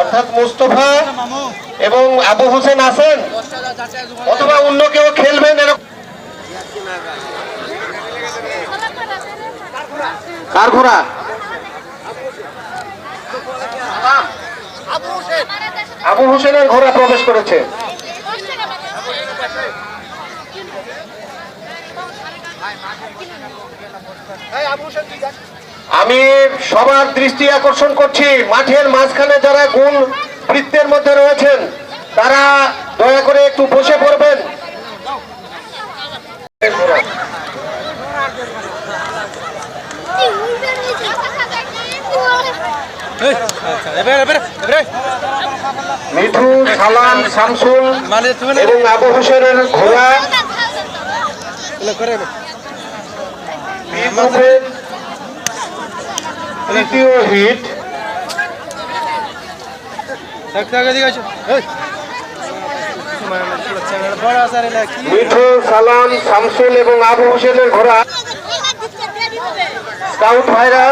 অর্থাৎ মুস্তফা এবং আবু হোসেন আছেন। অথবা অন্য কেউ খেলবেন এরকম কার ঘোড়া? আবু হোসেনের ঘোড়া প্রবেশ করেছে। আমি সবার দৃষ্টি আকর্ষণ করছি মাঠের মাঝখানে যারা গুণ বৃত্তের মধ্যে রয়েছেন তারা দয়া করে একটু বসে পড়বেন। মিঠু সালাম শামসুল এবং আবু হোসেনের ঘোড়া। তৃতীয় হিট সালাম শামসুল এবং আবু হোসেনের ঘোড়া। স্কাউট ভাইরা।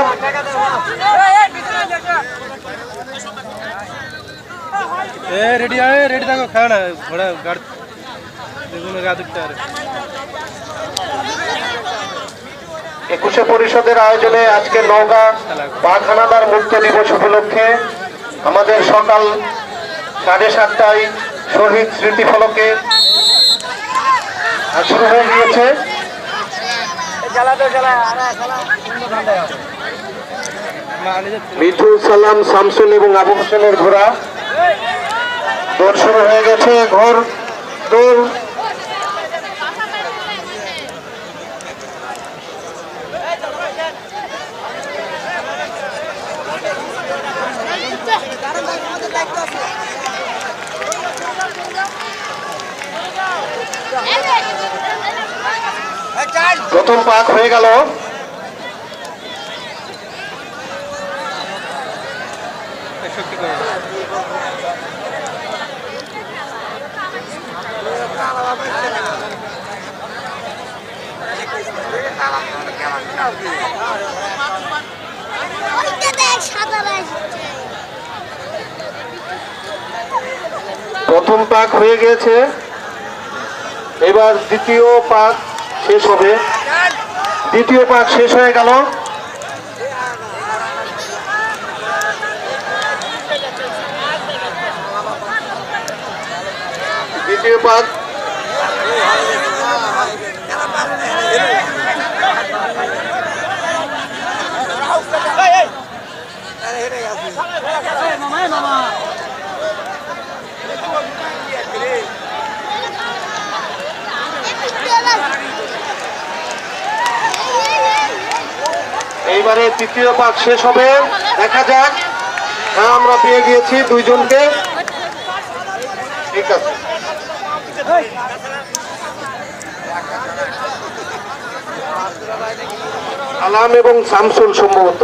রেডি আয় রেডি থাকো খাওয়া না ঘোড়া গাড়ি দেখুন গা একুশে পরিষদের আয়োজনে আজকে নওগাঁ বাঘানাদার মুক্ত দিবস উপলক্ষে আমাদের সকাল সাড়ে সাতটায় শহীদ স্মৃতি ফলকে শুরু হয়ে গিয়েছে। মিঠু সালাম শামসুল এবং আবু হোসেনের ঘোড়া। দৌড় শুরু হয়ে গেছে ঘর দৌড়। প্রথম পাক হয়ে গেল। সাদা প্রথম পাক হয়ে গিয়েছে এবার দ্বিতীয় পাক শেষ হবে দ্বিতীয় পাক শেষ হয়ে গেল দ্বিতীয় পাক এবারে তৃতীয় পাক শেষ হবে। দেখা যাক। হ্যাঁ আমরা পেয়ে গিয়েছি দুইজনকে। ঠিক আছে। আলাম এবং শামসুল সম্ভবত।